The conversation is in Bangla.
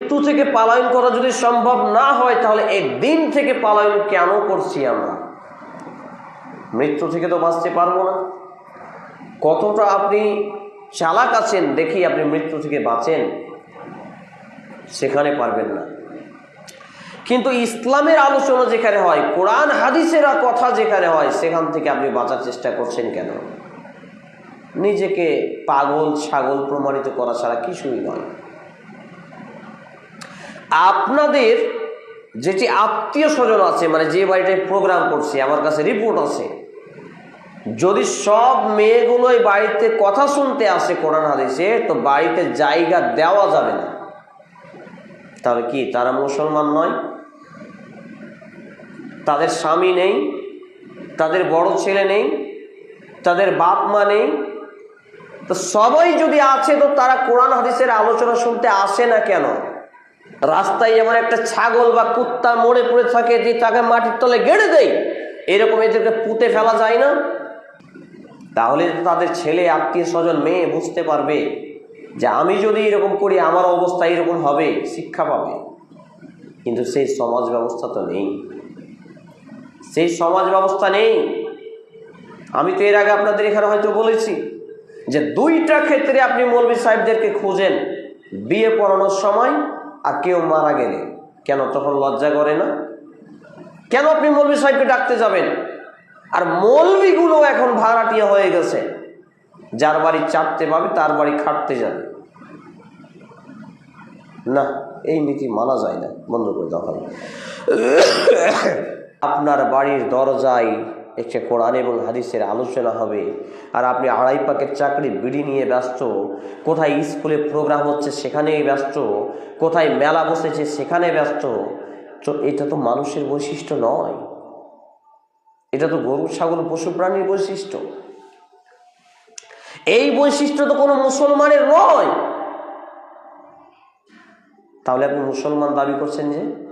মৃত্যু থেকে পালায়ন করা যদি সম্ভব না হয়, তাহলে এই দিন থেকে পালায়ন কেন করছি আমরা? মৃত্যু থেকে তো বাঁচতে পারব না। কতটা আপনি চালাক আছেন দেখি আপনি মৃত্যু থেকে বাঁচেন, সেখানে পারবেন না। কিন্তু ইসলামের আলোচনা যেখানে হয়, কোরআন, হাদিসেরা কথা যেখানে হয়, সেখান থেকে আপনি বাঁচার চেষ্টা করছেন কেন? নিজেকে পাগল, ছাগল প্রমাণিত করা ছাড়া কিছুই নয়। আপনাদের যেটি আত্মীয় স্বজন আছে মানে যে বাড়িটায় প্রোগ্রাম করছে, আমার কাছে রিপোর্ট আছে। যদি সব মেয়েগুলোই বাড়িতে কথা শুনতে আসে কোরআন হাদিসে, তো বাড়িতে জায়গা দেওয়া যাবে না। তাহলে কি, তারা মুসলমান নয়? তাদের স্বামী নেই, তাদের বড় ছেলে নেই, তাদের বাপ মা নেই তো সবাই যদি আছে, তো তারা কোরআন হাদিসের আলোচনা শুনতে আসে না কেন? রাস্তায় যেমন একটা ছাগল বা কুত্তা মরে পড়ে থাকে, যে তাকে মাটির তলে গেড়ে দেয়, এরকম এদেরকে পুঁতে ফেলা যায় না? তাহলে তাদের ছেলে, আত্মীয় স্বজন, মেয়ে বুঝতে পারবে যে আমি যদি এরকম করি, আমার অবস্থা এরকম হবে, শিক্ষা পাবে। কিন্তু সেই সমাজ ব্যবস্থা তো নেই। সেই সমাজ ব্যবস্থা নেই। আমি তো এর আগে আপনাদের এখানে হয়তো বলেছি যে দুইটা ক্ষেত্রে আপনি মৌলবী সাহেবদেরকে খুঁজেন, বিয়ে পড়ানোর সময় আর কেউ মারা গেলে। কেন? তখন লজ্জা করে না? কেন আপনি মৌলবী সাহেবকে ডাকতে যাবেন? আর মৌলবীগুলো এখন ভাড়াটিয়া হয়ে গেছে। যার বাড়ি চাপতে পাবে, তার বাড়ি খাটতে যাবে। না, এই নীতি মানা যায় না। বন্ধ করে দেওয়া আপনার বাড়ির দরজায় একটা কোরআন এবং হাদিসের আলোচনা হবে। আর আপনি আড়াই পাকের চাকরি, বিড়ি নিয়ে ব্যস্ত, কোথায় স্কুলে প্রোগ্রাম হচ্ছে সেখানেই ব্যস্ত, কোথায় মেলা বসেছে সেখানে ব্যস্ত, তো এটা তো মানুষের বৈশিষ্ট্য নয়। এটা তো গরু, ছাগল, পশু প্রাণীর বৈশিষ্ট্য। এই বৈশিষ্ট্য তো কোনো মুসলমানের নয়। তাহলে আপনি মুসলমান দাবি করছেন যে